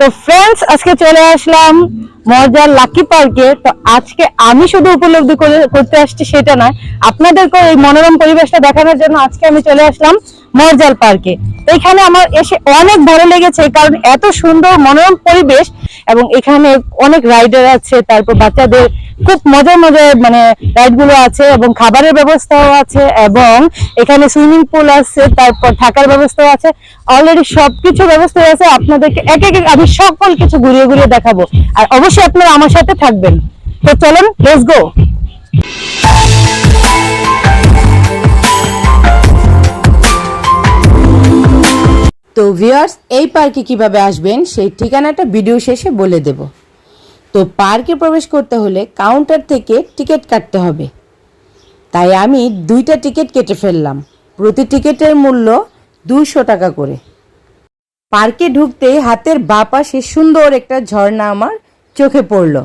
তো ফ্রেন্ডস আজকে চলে আসলাম মজার লাকি পার্কে তো আজকে আমি শুধু উপলব্ধি করে- করতে আসছি সেটা নয় আপনাদেরকে এই মনোরম পরিবেশটা দেখানোর জন্য আজকে আমি চলে আসলাম। মরজাল পার্কে। এখানে আমার এসে অনেক ভালো লেগেছে, কারণ এত সুন্দর মনোরম পরিবেশ এবং এখানে অনেক রাইডার আছে, তারপর বাচ্চাদের খুব মজার মজার মানে রাইডগুলো আছে এবং খাবারের ব্যবস্থাও আছে এবং এখানে সুইমিং পুল আছে, তারপর থাকার ব্যবস্থাও আছে। অলরেডি সবকিছু ব্যবস্থা আছে, আপনাদেরকে এক এক আমি সকল কিছু ঘুরিয়ে ঘুরিয়ে দেখাবো। আর অবশ্যই আপনারা আমার সাথে থাকবেন। তো চলেন লেটস গো তো ভিউয়ার্স এই পার্কে কীভাবে আসবেন সেই ঠিকানাটা ভিডিও শেষে বলে দেব। তো পার্কে প্রবেশ করতে হলে কাউন্টার থেকে টিকিট কাটতে হবে। তাই আমি দুইটা টিকিট কেটে ফেললাম। প্রতি টিকিটের মূল্য দুশো টাকা করে। পার্কে ঢুকতেই হাতের বাঁ পাশে সুন্দর একটা ঝর্ণা আমার চোখে পড়ল।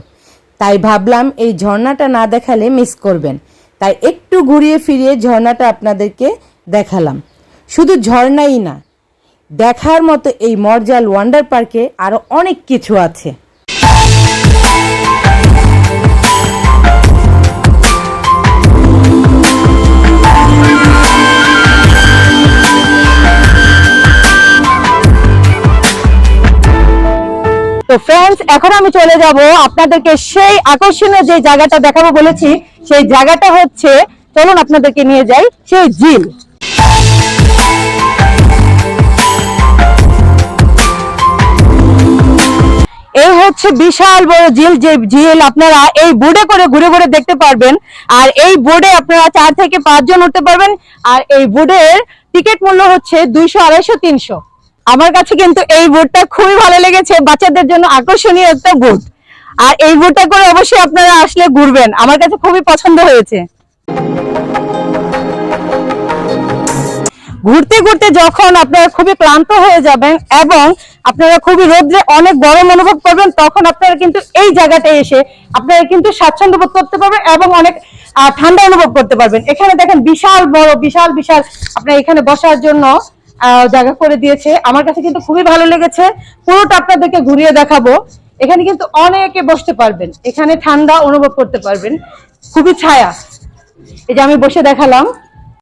তাই ভাবলাম এই ঝর্ণাটা না দেখালে মিস করবেন। তাই একটু ঘুরিয়ে ফিরিয়ে ঝর্ণাটা আপনাদেরকে দেখালাম। শুধু ঝর্ণাই না দেখার মতো এই মরজাল ওয়ান্ডার পার্কে আরও অনেক কিছু আছে। তো ফ্রেন্ডস এখন আমি চলে যাব আপনাদেরকে সেই আকর্ষণীয় যে জায়গাটা দেখাবো বলেছি, সেই জায়গাটা হচ্ছে, চলুন আপনাদেরকে নিয়ে যাই, সেই ঝিল। হচ্ছে বিশাল বড় ঝিল, যে ঝিল আপনারা এই বোর্ডে করে ঘুরে ঘুরে দেখতে পারবেন। আর এই বোর্ডে আপনারা চার থেকে পাঁচজন উঠতে পারবেন। আর এই বোর্ডের টিকিট মূল্য হচ্ছে দুইশো, আড়াইশো, তিনশো। আমার কাছে কিন্তু এই বোর্ডটা খুবই ভালো লেগেছে। বাচ্চাদের জন্য আকর্ষণীয় একটা বোর্ড। আর এই বোর্ডটা করে অবশ্যই আপনারা আসলে ঘুরবেন। আমার কাছে খুবই পছন্দ হয়েছে। ঘুরতে ঘুরতে যখন আপনারা খুবই ক্লান্ত হয়ে যাবেন এবং আপনারা খুবই রোদ্রে অনেক গরম অনুভব করবেন, তখন আপনারা কিন্তু এই জায়গাটায় এসে আপনারা কিন্তু স্বাচ্ছন্দ্য বোধ করতে পারবেন এবং অনেক ঠান্ডা অনুভব করতে পারবেন। এখানে দেখেন বিশাল বড়, বিশাল বিশাল আপনার এখানে বসার জন্য জায়গা করে দিয়েছে। আমার কাছে কিন্তু খুবই ভালো লেগেছে। পুরোটা আপনাদেরকে ঘুরিয়ে দেখাবো। এখানে কিন্তু অনেকে বসতে পারবেন। এখানে ঠান্ডা অনুভব করতে পারবেন। খুবই ছায়া। এই যে আমি বসে দেখালাম।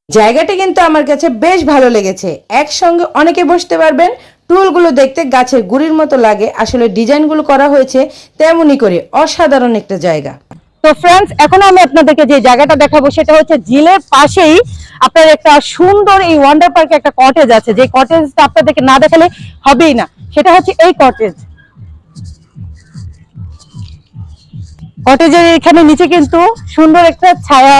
জায়গাটা কিন্তু আমার কাছে বেশ ভালো লেগেছে। একসঙ্গে অনেকে বসতে পারবেন, টুলগুলো দেখতে গাছের গুড়ির মতো লাগে। আসলে ডিজাইনগুলো করা হয়েছে তেমনই করে, অসাধারণ একটা জায়গা। তো ফ্রেন্ডস এখন আমি আপনাদেরকে যে জায়গাটা দেখাবো সেটা হচ্ছে জিলের পাশেই আপনার একটা সুন্দর এই ওয়ান্ডার পার্কে একটা কটেজ আছে। যে কটেজটা আপনাদেরকে না দেখালে হবেই না। সেটা হচ্ছে এই কটেজ কটেজের এখানে নিচে কিন্তু সুন্দর একটা ছায়া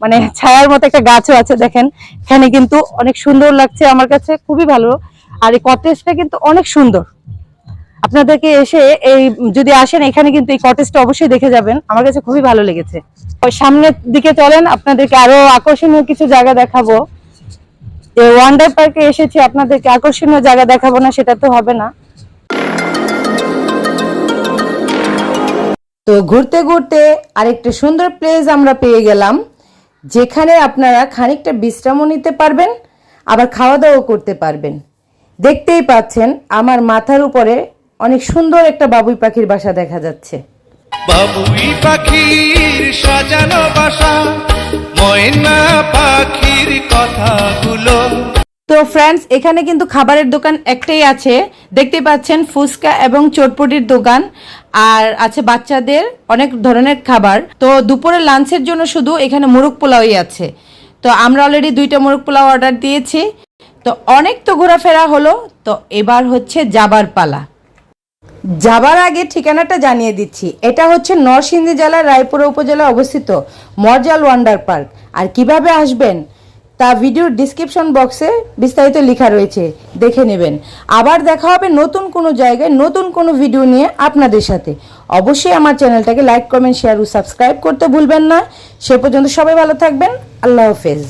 মানে ছায়ার মতো একটা গাছও আছে, দেখেন। এখানে কিন্তু অনেক সুন্দর লাগছে আমার কাছে, খুবই ভালো। আর এই কটেজটা কিন্তু অনেক সুন্দর। আপনাদেরকে এসে এই, যদি আসেন, এখানে কিন্তু এই কটেজটা অবশ্যই দেখে যাবেন। আমার কাছে খুবই ভালো লেগেছে। ওই সামনের দিকে চলেন, আপনাদেরকে আরও আকর্ষণীয় কিছু জায়গা দেখাবো। ওয়ান্ডার পার্কে এসেছি, আপনাদেরকে আকর্ষণীয় জায়গা দেখাবো না, সেটা তো হবে না। তো ঘুরতে ঘুরতে আরেকটা সুন্দর প্লেস আমরা পেয়ে গেলাম। যেখানে আপনারা খানিকটা বিশ্রামও নিতে পারবেন, আবার খাওয়া দাওয়াও করতে পারবেন। দেখতেই পাচ্ছেন আমার মাথার উপরে অনেক সুন্দর একটা বাবুই পাখির বাসা দেখা যাচ্ছে। বাবুই পাখির সাজানো বাসা, ময়না পাখির কথাগুলো তো ফ্রেন্ডস এখানে কিন্তু খাবারের দোকান একটাই আছে। দেখতে পাচ্ছেন ফুচকা এবং চটপটির দোকান, আর আছে বাচ্চাদের অনেক ধরনের খাবার। তো দুপুরে লাঞ্চের জন্য শুধু এখানে মুরগ পোলাওই আছে। তো আমরা অলরেডি দুইটা মুরগ পোলাও অর্ডার দিয়েছি। তো অনেক তো ঘোরাফেরা হলো। তো এবার হচ্ছে যাবার পালা। যাবার আগে ঠিকানাটা জানিয়ে দিচ্ছি। এটা হচ্ছে নরসিংদী জেলার রায়পুরা উপজেলায় অবস্থিত মরজাল ওয়ান্ডার পার্ক। আর কীভাবে আসবেন? তা ভিডিওর ডিসক্রিপশন বক্সে বিস্তারিত লেখা রয়েছে, দেখে নেবেন। আবার দেখা হবে নতুন কোনো জায়গায় নতুন কোনো ভিডিও নিয়ে আপনাদের সাথে। অবশ্যই আমার চ্যানেলটাকে লাইক কমেন্ট শেয়ার ও সাবস্ক্রাইব করতে ভুলবেন না। সে পর্যন্ত সবাই ভালো থাকবেন। আল্লাহ হাফেজ।